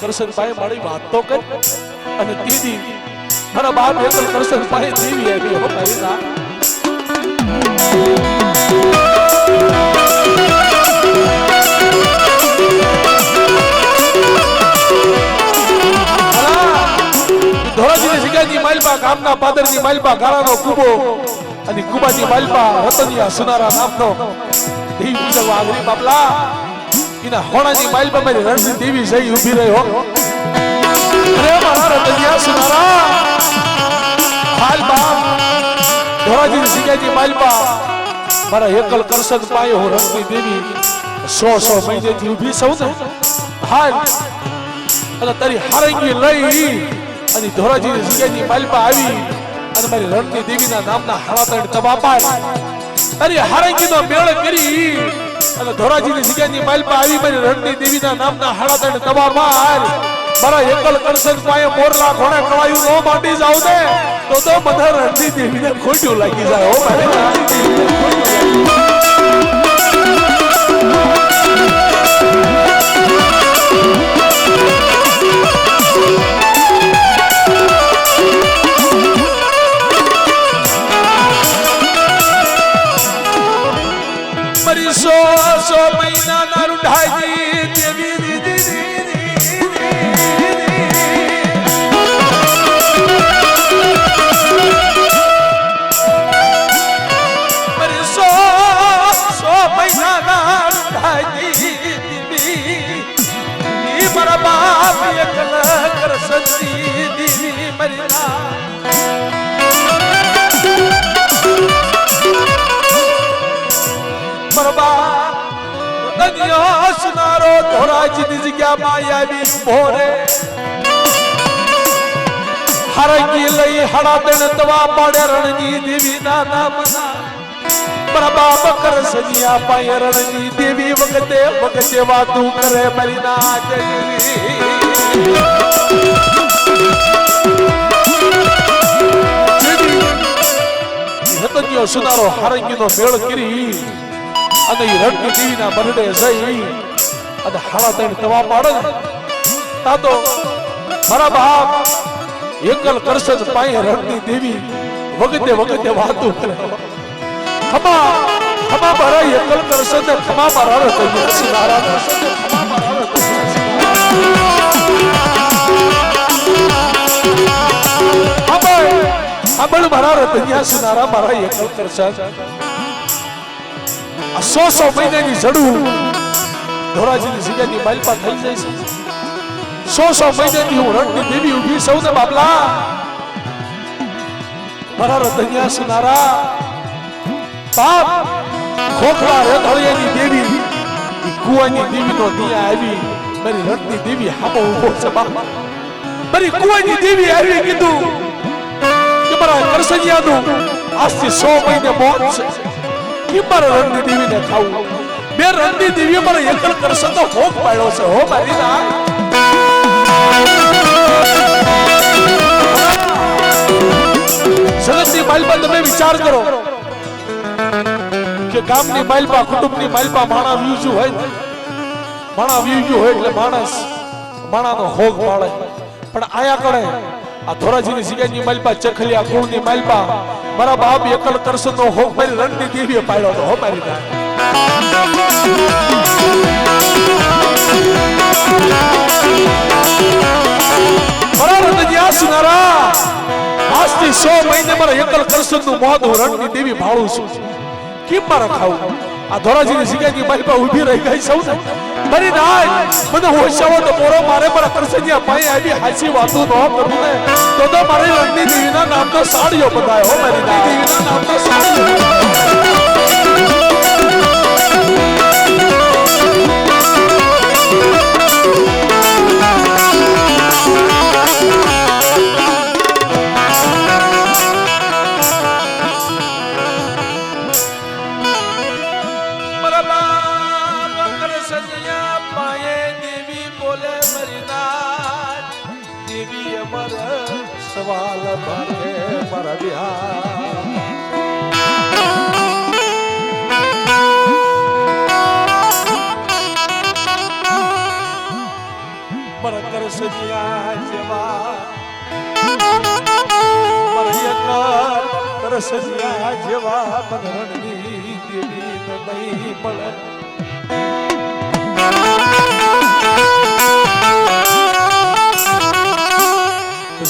કરશન પાસે મારી વાત તો કર. અને દીદી મારા બાપ એકલ કરશન પાસે દેવી આવી હો ભાઈ ના. ધોરાજીની સિગાજી માલપા, ગામના પાદરની માલપા, ગાળાનો કુબો અને કુબાજી માલપા, રતનિયા, સુનારા નામનો. બાપલા. એના હોણાની માલપા મારી રણની દેવી જઈ ઊભી રહ્યો અરે મારા રતનિયા સુનારા હાલ બાપ ધોરાજીની સિગાજી માલપા મારા એકલ કરસદ પાયો હું રણની દેવી સો સો મહિનેથી ઊભી સૌ હાલ, અને તારી હારંગી લઈ અને ધોરાજીની જગ્યાની માલપા આવી અને મારી રણની દેવીના નામના હાળાતણ તબા પાય તારી હારંગીનો મેળ કરી અને ધોરાજીની જગ્યાની માલપા આવી પડી રણની દેવીના નામના હાળાતણ તમાર માર. મારા એકલ કરસન પાયે મોરલા ઘોડે કવાયું નો માટી જાવ દે તો તો બધા રણની દેવીને ખોટ્યું લાગી જાય હો મારી. રણની દેવીને ધોરાજીની જગ્યામાં આવી ઊભો રે હરંગી લઈ હડા દેણ તવા પાડે રણની દેવી ના નામના બરબા બકર સજિયા પાય રણની દેવી વખતે વખતે વાતું કરે મારી ના રતનીયો સુનારો હારંગીનો મેળ કરી અને રણની દેવીના બરડે જઈ અને હાડા ત્રણ તવા પાડે ને તા તો મારા બાપ એકલ કરશન પાયે રણની દેવી વખતે વખતે વાતું કરે ખમા ખમા મારા એકલ કરશન ને ખમા મારા રતનીયા સુનારા કરશન ને ખમા મારા સુનારા સાંભળ મારા રતનિયા મારા આ સો સો મહિનાની જડું ધોરાજીની જગ્યાની બાલપા થઈ જાય છે. સો સો મહિનાની હું રણની દેવી ઊભી સૌ ને બાપલા. મારા રતનિયા સુનારા બાપ, ખોખલા રેધળિયાની દેવી કુવાની કુવાની દેવીનો દિયા આવી, મારી રણની દેવી હાપો ઊભો છે બાપ. મારી કુવાની દેવી આવી કીધું કે મારા કરસજિયાનું આજથી સો મહિને મોત છે. કે મારા રણની દેવીને ખાવું. બે રણની દેવી મારા એકલ તો ભોગ પાડ્યો છે. હો, મારી ના જગતની માલપા તમે વિચાર કરો કે ગામની માલપા કુટુંબની માલપા માણા વ્યુજુ હોય માણા વ્યુજુ હોય એટલે માણસ માણાનો હોગ પાડે. પણ આયા કરે આ ધોરાજીની જગ્યાની માલપા ચખલિયા કુળની માલપા મારા બાપ એકલ કરશો તો હોગ મારી રણની દેવીએ પાડ્યો તો હો, મારી તો મારા માલપા ઊભી રહી ગઈ સૌ ને. મને હોશાવો તો મોરો, મારે મારા કરસનિયા ભાઈ આવી હાચી વાતો તો તો મારી રણની દેવીના નામનો સાડીઓ હો મારી દેવીના સાડીઓ અમર સવાલ ભરે પર વિહાર પરકર સજિયા જવા. પરયકર કર સજિયા જવા. મનરણની દેવી નહીં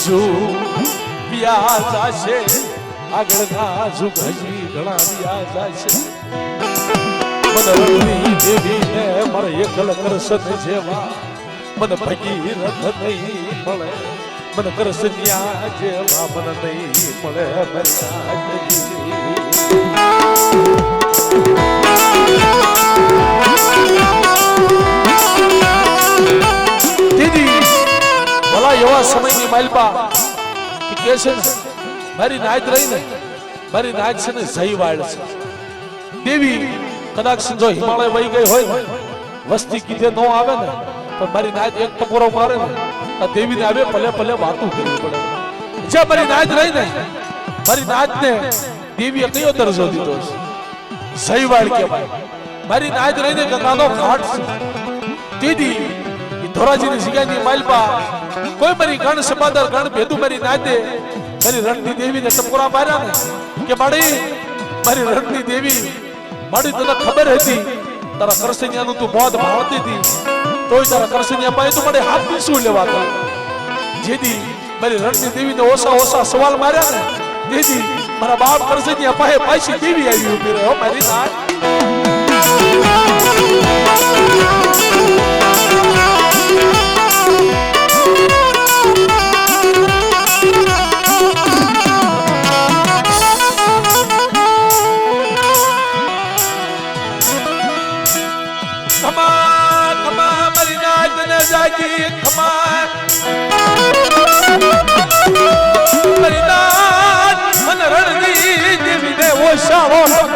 જો વ્યાજ છે આગળના જુગ હજી ઘણા વ્યાજ છે મનરણની દેવીને મારે એકલ કરશન જેવા. મન ભગીરથ નહીં મળે. મન કરસન્યા જેવા મન નહીં મળે. મર્યા સમયની કે છે ને, મારી નાયત રહી ને મારી નાયત છે ને જયવાળ છે. દેવી કદાચ જો હિમાલય વહી ગઈ હોય, વસ્તી કીધે ન આવે ને પણ મારી નાયત એક ટકોરો મારે ને આ દેવીને આવે ભલે ભલે વાતું કરવી પડે. જે મારી નાયત રહી ને, મારી નાચને દેવીએ કયો દરજ્જો દીધો છે? વાળ કહેવાય. મારી નાત રહીને ગંગાનો ઘાટ છે. દીદી ધોરાજીની જગ્યાની માલપા કોઈ મારી ગણ સમાદર ગણ ભેદુ મારી નાચે મારી રણની દેવીને ટપોરા માર્યા ને કે માડી મારી રણની દેવી માડી તને ખબર હતી તારા કરસનિયાનું તું મોત ભાળતી હતી તોય તારા કરસનિયા પાસે તું મને હાથ શું લેવા તો જેદી મારી રણની દેવીને ઓસા ઓસા સવાલ માર્યા ને જેદી મારા બાપ કરસનિયા પાસે પાછી દેવી આવી ઊભી રહ્યો મારી નાચ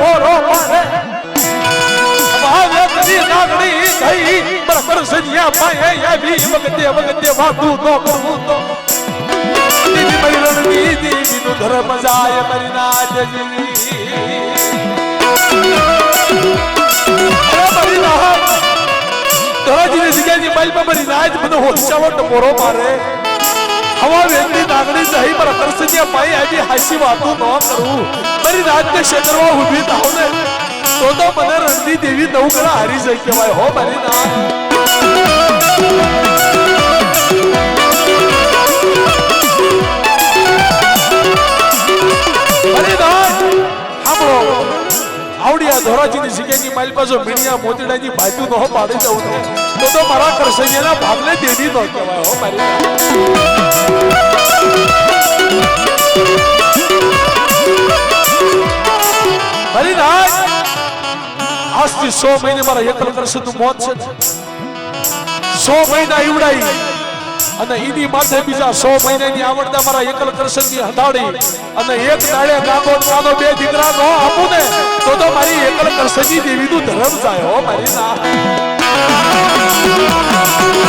ટકોરો મારે ભાવે કદી નાગણી થઈ બરાબર સજ્યા પાયે આવી વગતે વગતે વાતું તો કરવું તો દીદી મારી રણની દેવીનું ધર્મ જાય મારી મારી નાચ ધરાજીની જગ્યાની બાઈમાં મારી નાચ મને હોશાળો ટકોરો મારે હવા વેગની નાગણી થઈ મારા કરસનિયા પાઈ આવી હાસી વાતો ન કરું મારી રાતને ક્ષેત્રમાં ઊભી થાવ ને તો તો મને રણની દેવી નવગણા હારી જાય કહેવાય હો મારી ના સાંભળો આવડિયા ધોરાજીની જગ્યાની મારી પાસે મીણિયા મોતીડાની બાજુ નો પાડી જવું તો તો મારા કરસૈયાના ભાગને દેવી નો કહેવાય આજથી સો મહિને મારા એકલ તું મોત છે સો મહિના ઈવડાઈ અને ઈની માથે બીજા સો મહિનાની આવડતા મારા એકલ કરશનની હથાડી અને એક દાડે કાકો ને બે દીકરા નો આપું ને, તો તો મારી એકલ કરશનની દેવીનું ધર્મ જાય, હો મારી ના મારા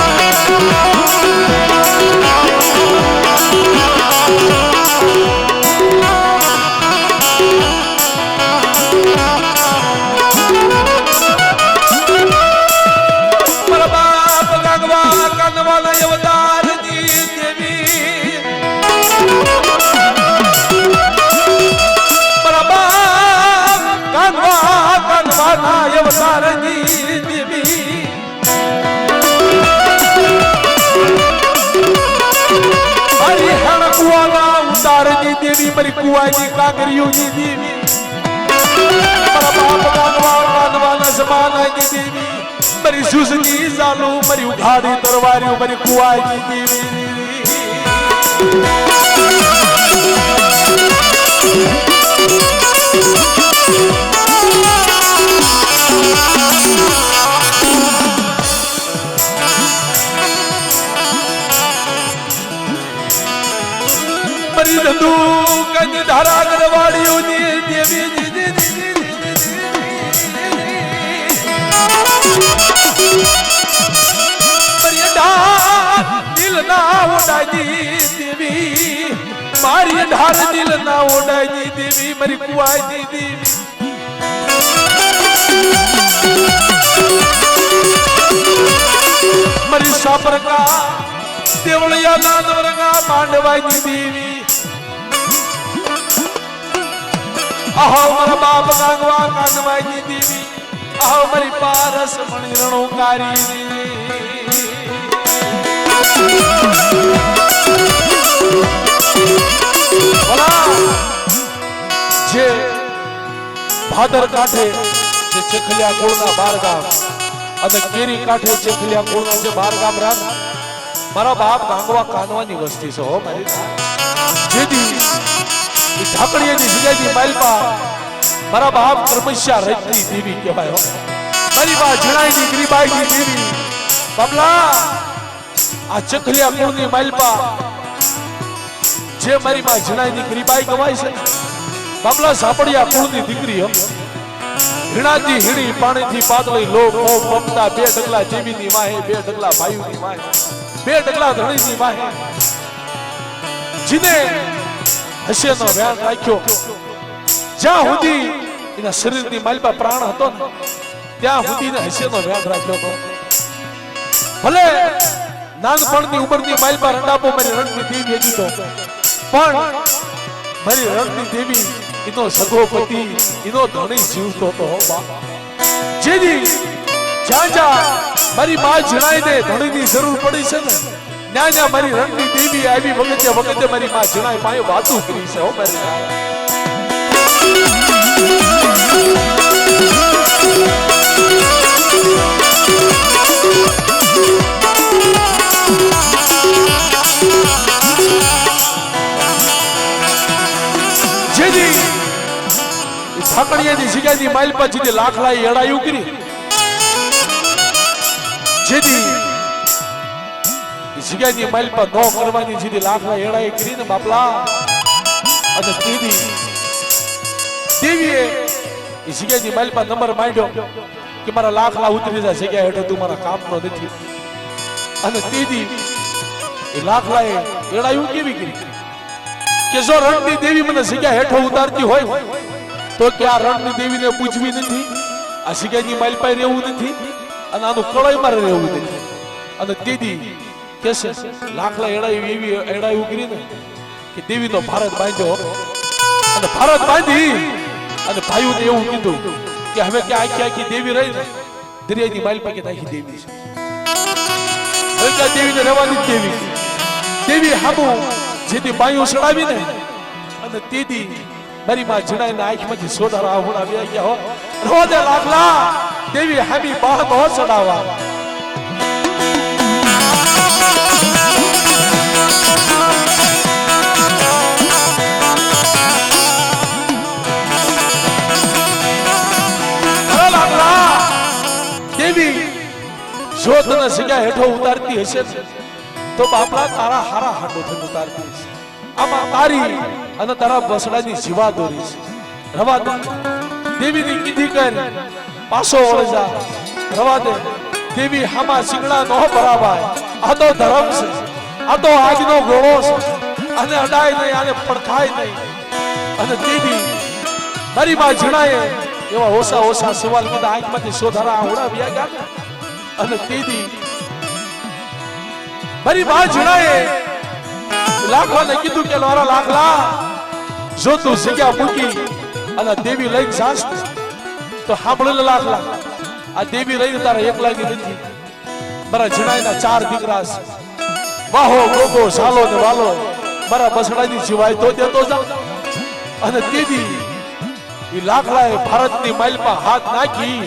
દેવી મારી કુવાની કાંકરીઓની દેવી મારા બાપ કાનવા કાનવાના જમાનાની દેવી મારી સુસની ચાલુ મારી ઉઘાડી તરવારી મારી કુવાની દેવી મારી ધંધુ કની ધારા કરવાડીઓની દેવી દિલ ના ઓડાની દેવી, મારી ઢાર દિલ ના ઓડાની દેવી, મારી કુવાની દેવી. મારી સાપરકા દેવળિયા વરગા માંડવાની દેવી. આહો, મારા બાપ કાંગવા કાંગવાની દીવી. આહો, મારી પારસ મણી રણોકારી જે ભાદર કાંઠે, જે ચેખલિયા કોળના બાર ગામ અને કેરી કાંઠે ચેખલિયા કોળના જે બાર ગામ રામ, મારા બાપ કાંગવા કાનવાની વસ્તી છે, હો મારી. જેથી ઈ ઢાકણીયાની જગ્યાથી માલપા મારા બાપ કર્મશ્યા રજની દેવી કહેવાય મારી બા જણાઈની ગરીબાઈની દેવી. બાબલા આ ચખલિયા કુળની માલપા જે મારી બા જણાઈની ગરીબાઈ કહેવાય છે બાબલા સાંપડિયા કુળની દીકરી હમ હિણાજી હિણી પાણીથી પાતળી લો મોહ મમતા બે ડગલા જીવીની વાહે, બે ડગલા ભાઈઓની વાહે, બે ઢગલા ધણીની વાહે. જીને હસેનો વ્યાન રાખ્યો. જ્યાં સુધી એના શરીરની માલપા પ્રાણ હતો ને ત્યાં સુધી એને હસેનો વ્યાન રાખ્યો હતો. ભલે નાનપણની ઉંમરની માલપા રંડાપો મારી રણની દેવી હતી તો પણ મારી રણની દેવી એનો સગો પતિ એનો ધણી જીવતો હતો જેથી જ્યાં જ્યાં મારી મા જણાઈને ધણીની જરૂર પડી છે ને ત્યાં જ્યાં મારી રણની દેવી આવી, વખતે વખતે મારી માં જણાય પાયો વાતું કરી છે, હો ઠાકણીયાની જગ્યાની માઇલ પર લાખ લાઈ એડાયું કરી. જેથી ઈ જગ્યાની માઇલ પર નો કરવાની જેથી લાખલા એ કરીને બાપલા. અને દીદી દેવીએ જીગાની માઇલ પર નંબર માંડ્યો કે મારા લાખલા ઉતરી જાય જગ્યા હેઠળ તું મારા કામનો નથી. અને દીદી એ લાખલાએ એડાયું કેવી કરી? કે જો રણની દેવી મને જગ્યા હેઠો ઉતારતી હોય, તો કે આ રણની દેવીને પૂછવી નથી, આ જગ્યાની માઇલ પર રહેવું નથી, અને આનું કળાઈ મારે રહેવું નથી. અને દીદી કેસે લાખલા એડાયું એવી એડાયું ને કે દેવી તો ભારત બાંધ્યો અને ભારત બાંધી અને ભાઈઓને એવું કીધું કે હવે કે આખી આખી દેવી રહી ને દરિયાની માઇલ પાસે આખી દેવી છે. હવે કે દેવીને રહેવાની દેવી. દેવી હાબુ જેથી બાયું સડાવીને અને તેદી મારી માં જણાઈને આંખમાંથી સોધારા હુણા બે ગયા હો. રોદે લાગલા દેવી હામી બાહ બહુ સડાવા જો તને જગ્યા હેઠો ઉતારતી હશે તો બાપલા તારા હારા હાડો થઈને ઉતારતી હશે. આમાં તારી અને તારા બસડાની જીવા દોરી છે. રવા દે. દેવીની કીધી કર, પાછો વળી જા. રવા દે. દેવી હામા સિંગડા નો ભરાવાય. આ તો ધર્મ છે. આ તો આજનો ગોળો છે. આને અડાય નહીં, આને પડખાય નહીં. અને દેવી, મારી માં જણાય એવા ઓછા ઓછા સવાલ કીધા આંખમાંથી સોધારા ઉડાવ્યા વ્યા ગયા અને તેથી મારી માં જણાય લાખવાને કીધું કે મારા લાખલા જો તું જગ્યા મૂકી અને દેવી લઈ જાસ તો સાંભળેલ લાખલા આ દેવી રહી તારા એક લાગી નથી. મારા જણાયના ચાર દીકરા છે. વાહો, ગોગો સાલો ને વાલો, મારા બસડાની જીવાય તો દેતો જાવ અને તેથી એ લાખલાએ ભારતની માઇલમાં હાથ નાખી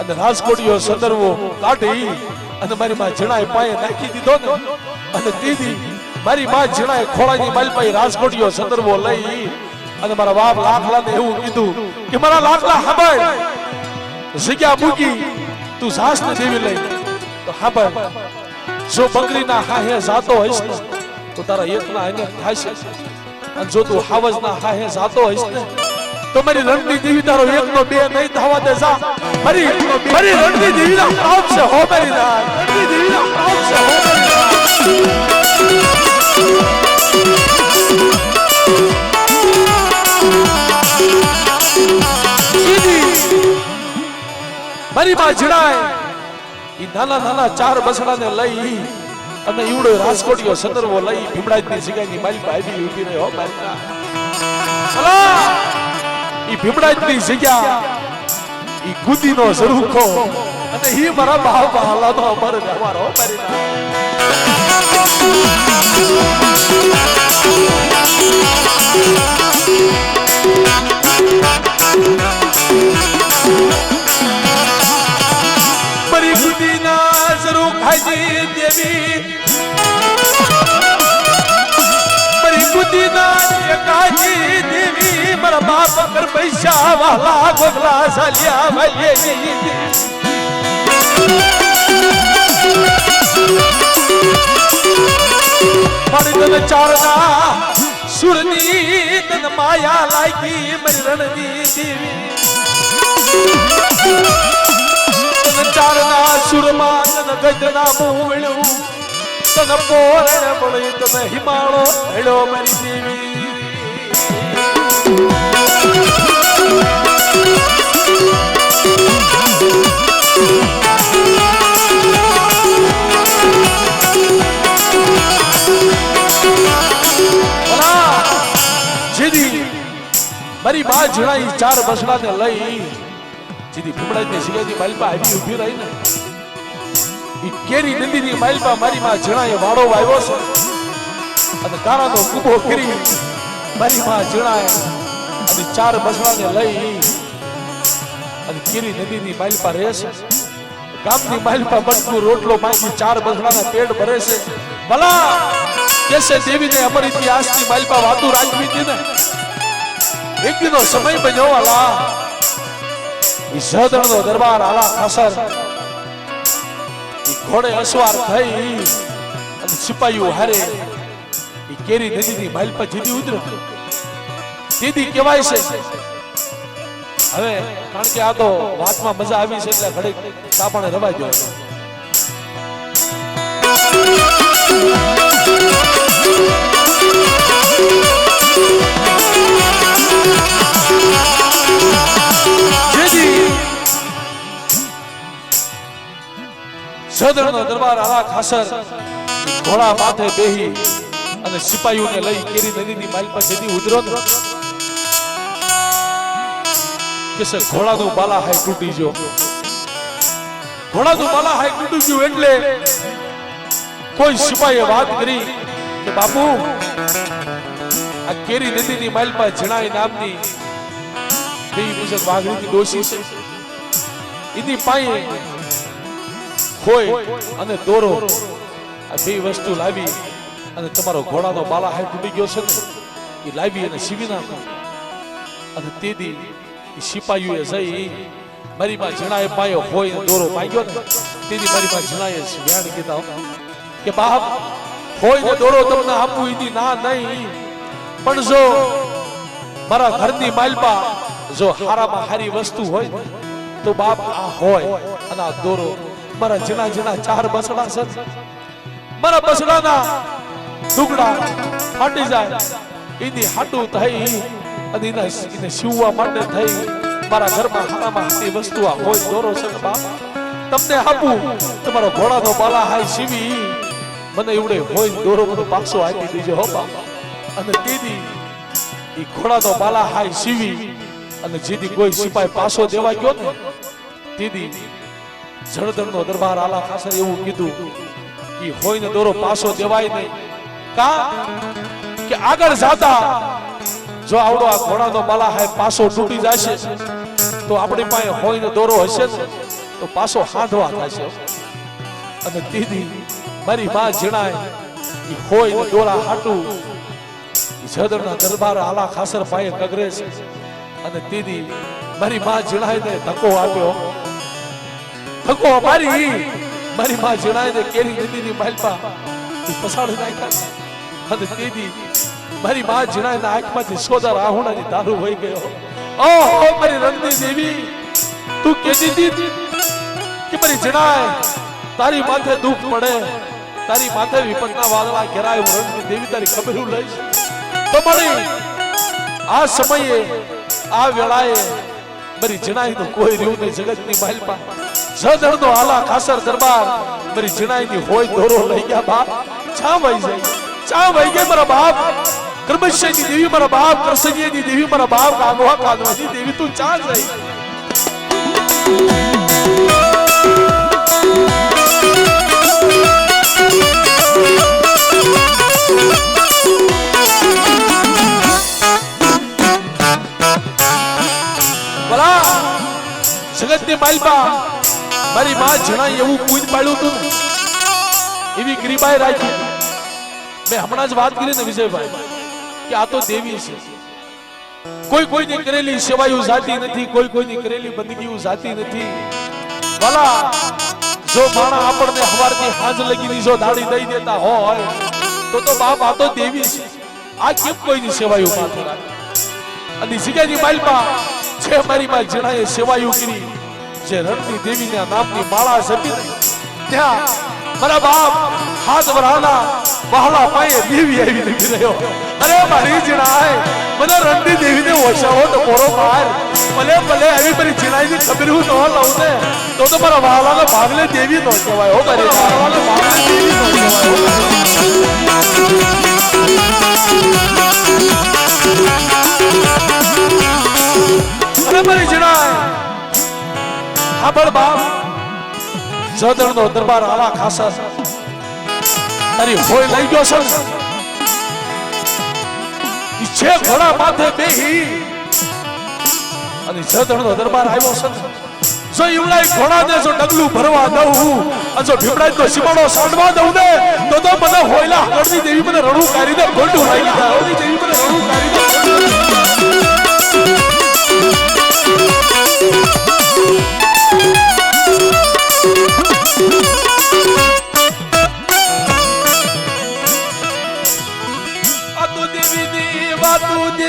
અને રાજકોટીઓ સંદર્ભો કાઢી અને મારી માં જણાય પાયે નાખી દીધો ને. અને દીધી મારી માં જણાય ખોળાની માઇલ પાઈ રાજકોટીઓ સંદર્ભો લઈ અને મારા બાપ લાખલાને એવું કીધું કે મારા લાખલા સાંભળ જગ્યા મૂકી, તું સાસ ને દેવી લઈ. તો સાંભળ જો બંગડીના હાહે જાતો હઈશ તો તારા એકના એને છે અને જો તું હાવજના હાહે જાતો હઈશ ને તો મારી રણની દેવી તારો એકનો બે નહીં થવા દે જા. ફરી મારી રણની દેવીના પ્રાપ છે હો મારી નાર રણની દેવીના પ્રાપ છે હો મારી માં જણાય ઈ નાના નાના લઈ અને ઈવડો રાજકોટીયો માલિકા આવી ઊભી રહ્યો ઈ ભીમડાજની જગ્યા, ઈ ગુદીનો ઝરૂખો. અને ઈ મારા ભાવ બહાલાનો અમર વ્યવહાર ઝરૂખાજી દેવી. મારી ગુદીના એકાજી દેવી. મારા બાપ કર પૈસા વાલા ગોગલા સાલિયા ભાઈ મારી તને ચારના સુરની તન માયા લાગી મારી રણની દેવી ચારના સુરમાં તન ગજના મોળ્યું તન પોરણ મળી તને હિમાળો હેળો મારી દેવી મારી બા જણાઈ ચાર બસડાને લઈ, જેદી ભીમડાની સિગાજી માલપા આવી ઊભી રહી ને ઈ કેરી નદીની માલપા મારી માં જણાએ વાળો વાવ્યો છે. અને કારાનો કૂબો કરી મારી માં જણાએ ચાર બસડાને લઈ અને કેરી નદીની બાલપા રહે છે. ગામની બાલપા બટકું રોટલો માંગી ચાર બસડાના પેટ ભરે છે. ભલા કેસે દેવીને અમર ઇતિહાસની બાલપા વાતું રાખવી હતી ને. એક દિનો સમય બન્યો આલા ઈ સહદરનો દરબાર આલા ખાસર. ઘોડે અસવાર થઈ અને સિપાહીઓ હારે ઈ કેરી નદીની બાલપા જીતી ઉતરે. દીદી કહેવાય છે. હવે કારણ કે આ તો વાતમાં મજા આવી છે એટલે ઘડીક તાપણે રવા જોઈએ સદરનો દરબાર આલા ખાસર ઘોડા માથે બેહી અને સિપાહીઓને લઈ કેરી નદીની માલ પર જેથી ઉતરો કે સે ઘોડાનું બાલા હાય તૂટી ગયો ઘોડાનું બાલા હાય તૂટી ગયું એટલે કોઈ સિપાહીએ વાત કરી કે, બાપુ, આ કેરી નદીની માલ પર જણાઈ નામની બે મુજબ વાઘરીની દોષી છે. એની પાયે હોય અને દોરો આ બે વસ્તુ લાવી અને તમારો ઘોડાનો બાલા હાય તૂટી ગયો છે ને? એ લાવી અને સીવી નાખો. અને તેથી એ સિપાહીઓએ જઈ મારીમાં જણાએ પાયો હોય દોરો માંગ્યો ને તેથી મારીમાં જણાએ વ્યાણ કીધા કે, બાપ હોય ને દોરો તમને આપવું ઈદી ના નહીં. પણ જો મારા ઘરની માલપા જો હારામાં હારી વસ્તુ હોય, તો બાપ આ હોય અને આ દોરો. મારા જીણા જીણા ચાર બસડા છે. મારા બસડાના ટુકડા ફાટી જાય. એની હાટું થઈ. અને એના એને સીવવા માટે થઈ મારા ઘરમાં હારામાં હારી વસ્તુ આ હોય દોરો છે બાપ, તમને આપું, તમારો ઘોડાનો બાલા હાય સીવી મને એવડે હોય દોરો મને પાછો આપી દીજો હો બાપા. અને દીદી ઘોડા ઘોડાનો બાલા હાય સીવી અને જેથી કોઈ સિપાઈ પાછો દેવા ગયો ને દીદી જળદરનો દરબાર આલા ખાસર એવું કીધું કે હોય ને દોરો પાછો દેવાય નહીં. કા? કે આગળ જાતા જો આવડો આ ઘોડાનો બાલા હાય પાસો તૂટી જશે, તો આપણી પાસે હોય ને દોરો હશે ને, તો પાસો હાંધવા થશે. અને દીદી મારી માં જણાય એ હોય ને દોરા હાટું. જદરના દરબાર આલા ખાસર પાયે કગરે છે. અને દીદી મારી માં જણાય ને ધક્કો આપ્યો. ધક્કો મારી! મારી માં જીણાય ને કેરી નદીની માલપા ઈ પસાડી નાખ્યા અને દીદી મારી માં જીણાય ને આંખમાંથી સોદા રાહુણાની દારૂ વહી ગયો. ઓહો, મારી રણની દેવી, તું કેતી દીધી કે મારી જીણાય તારી માથે દુઃખ પડે. તારી માથે વિપતના વાદળા ઘેરાય, હું રણની દેવી તારી ખબરું લઈશ. તો મળી આ સમયે, આ વેળાએ મારી જીણાઈ તો કોઈ રહ્યું નહીં જગતની માલમાં જદરનો આલા ખાસર દરબાર મારી જણાઈની હોય દોરો લઈ ગયા બાપ. છા વહી જાય. ચા વઈ ગઈ મારા બાપ કર્મશ્યની દેવી મારા બાપ કરસનીયની દેવી મારા બાપ કાગવા કાગવાની દેવી તું ચા જઈ ભલા જગતની માલપા મારી માં જણાય એવું પૂજ પાડ્યું ને એવી ગરીબાઈ રાખી મેં હમણાં જ વાત કરી ને વિજયભાઈ, કે આ તો દેવી છે. કોઈ કોઈની કરેલી સેવાયું જાતી નથી, કોઈ કોઈની કરેલી બંદગીઓ જાતી નથી. ભલા, જો માણા આપણને હવારથી હાજ લગીની જો દાડી દઈ દેતા હોય, તો તો બાપ આ તો દેવી છે. આ કેમ કોઈની સેવાયું માથે રાખે અને જગ્યાની માલમાં છે મારી માં જણાએ સેવાયું કરી, જે રણની દેવીના નામની માળા જપી ત્યાં મારા બાપ, હાથ વરાના વહાલા પાયે દેવી આવી નીકળી રહ્યો. અરે મારી જીણાય મને રણની દેવીને ઓછાવો તો પોરો. માર ભલે ભલે, આવી મારી જણાઈની ખબર હું ન લઉં ને, તો તો મારા વહાલાનો ભાગલે દેવી નો કહેવાય, હો મારી વહાલાનો ભાગલે દેવી નો કહેવાય જદણ નો દરબાર આવા ખાસા. અરે હોય લઈ ગયો છે. છે ઘોડા માથે બેહી. અને જદણ નો દરબાર આવ્યો છે. જો ઈવડાય ઘોડા ને જો ડગલું ભરવા દઉં અને જો ભીપડાય તો સીમાડો સાંડવા દઉં ને, તો તો મને હોયલા હળદી દેવી મને રણું કાઢી દે, ગોંડું જાય હળદી દેવી મને રણું કાઢી દે. Thank વાતો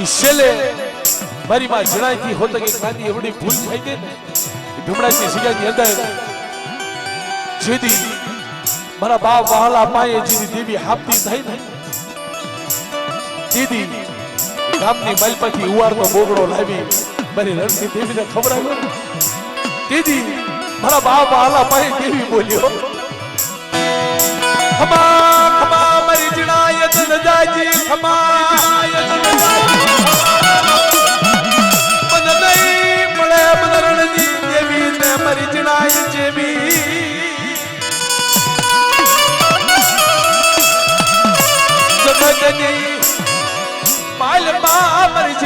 ઈ છેલ્લે મારી માં જણાઈ થી હોત કે નાની એવડી ભૂલ થઈ ગઈ ને ભીમડાની જગ્યાની અંદર જેદી મારા બાપ વહાલા પાયે જેની દેવી હાપતી થઈ ને દીદી ગામની માલપાથી ઉવારનો બોગડો લાવી મારી રણની દેવીને ખબર આવ્યો ને દીદી મારા બાપ વહાલા પાયે દેવી બોલ્યો ખમા ખમા મારી જણાય તન જાજી ખમા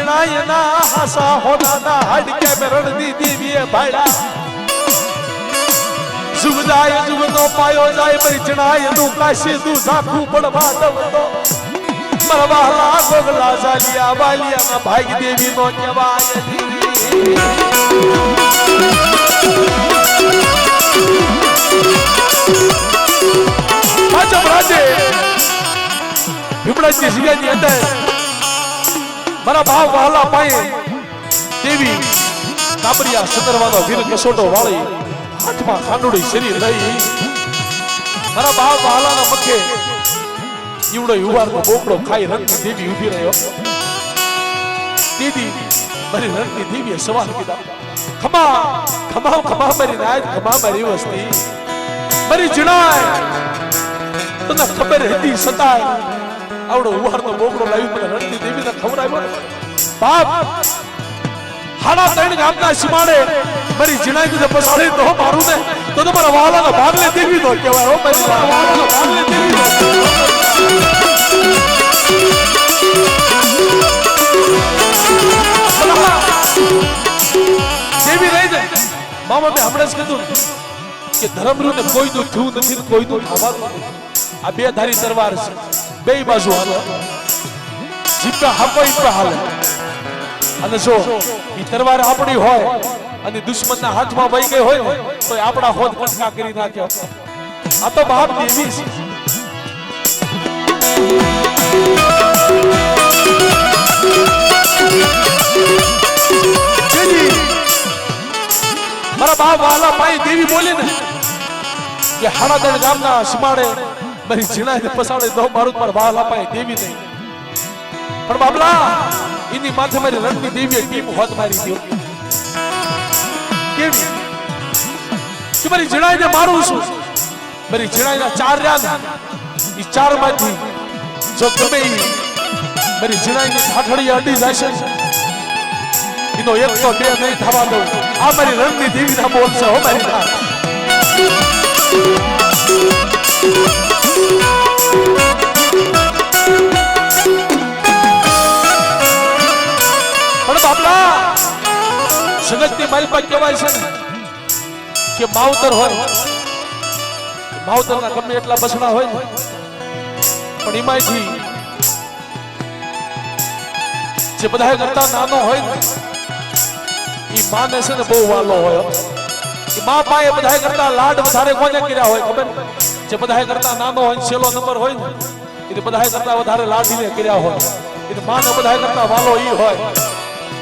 માલમાં મારી જણાય ના હાસા હોના ના હાડકે મે રણની દેવીએ ભાડા જુગ જાય જુગ નો પાયો જાય મારી જણાયનું કાશી તું ઝાખું પડવા દવ તો મારા વહાલા ગોગલા જાલિયા વાલિયા ના ભાગ દેવી નો કહેવાય. પાછળ રાજે. ભીમડાજી જગ્યાની અંદર મારા ભાવ વહાલા પાયે દેવી કાબરિયા સતરવાનો વીર કસોટો વાળી હાથમાં ખાંડુડી શરીર લઈ મારા ભાવ વહાલાના મખે ઈવડો યુવારનો બોકડો ખાઈ રંગની દેવી ઊભી રહ્યો. દીદી મારી રંગની દેવીએ સવાલ કીધા, ખમા ખમા ખમા મારી રાજ, ખમા મારી વસ્તી. મારી જણાય તને ખબર હતી સતાય. આવડો ઉહારનો બોકડો લાવી મને રણની દેવીને ખબર આવ્યો બાપ, હાડા ત્રણ ગામના સીમાડે મારી જીણાઈ દીધે પસાડી તો મારું ને. તો તમારા વાલાનો ભાગલે દેવી નો કહેવાય હો મારી વાલાનો ભાગલે દેવી દેવી રહી દે મામા મેં હમણાં જ કીધું કે ધર્મરૂ ને દુઃખ થયું નથી કોઈ દુઃખ થવાનું આ બે ધારી તરવાર છે. બે બાજુ હાલે. જીપા હાપો ઈપા હાલે. અને જો એ તરવાર આપણી હોય અને દુશ્મનના હાથમાં વહી ગઈ હોય તો આપણા હોદ કટકા કરી નાખ્યો આ તો બાપ છે. મારા બાપ વાલા ભાઈ દેવી બોલી ને કે હળદર ગામના સીમાડે મારી ને પસાડે દો મારું પણ વાલ અપાય દેવી નહીં. પણ બાબલા, એની માથે મારી રણની દેવીએ ટીમ હોત મારી દ્યો કેવી? કે મારી ઝીણાઈને મારું છું મારી ઝીણાઈના ચાર રહ્યા એ ચારમાંથી જો ગમે ઈ મારી ઝીણાઈની ઠાઠડી અડી જશે, એનો એક તો બે નહીં થવા દઉં. આ મારી રણની દેવીના બોલ છે, હો મારી Thank પણ બાપલા જગતની પાસે કહેવાય છે ને, કે માવતર હોય. માવતરના ગમે એટલા બસડા હોય પણ એમાંથી જે બધા કરતા નાનો હોય ને, એ માને છે ને બહુ વાલો હોય. એ મા પાસે બધા કરતા લાડ વધારે કોને કર્યા હોય ખબર? જે બધા કરતા નાનો હોય છેલ્લો નંબર હોય ને, એ બધા કરતા વધારે લાડીને કર્યા હોય. એ માને બધા કરતા વાલો એ હોય.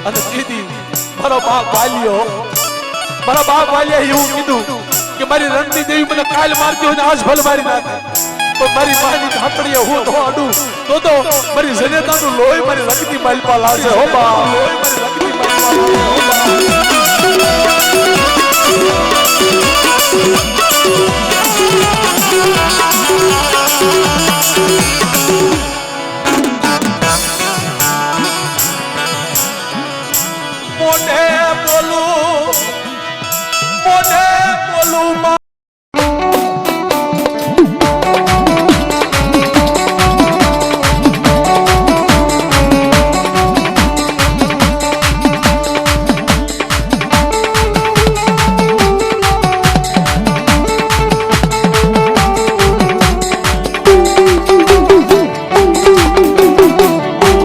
અને કીધી મારો બાપ વાલ્યો મારા બાપ વાલ્યા એવું કીધું કે મારી રણની દેવી મને કાલ મારતી હોય આજ ભલ મારી નાખે. તો મારી માની ધાપડીએ હું તો અડું તો તો મારી જનેતાનું લોહી મારી લગતી માલપા લાવશે. હો બા લોહી મારી લગતી માલપા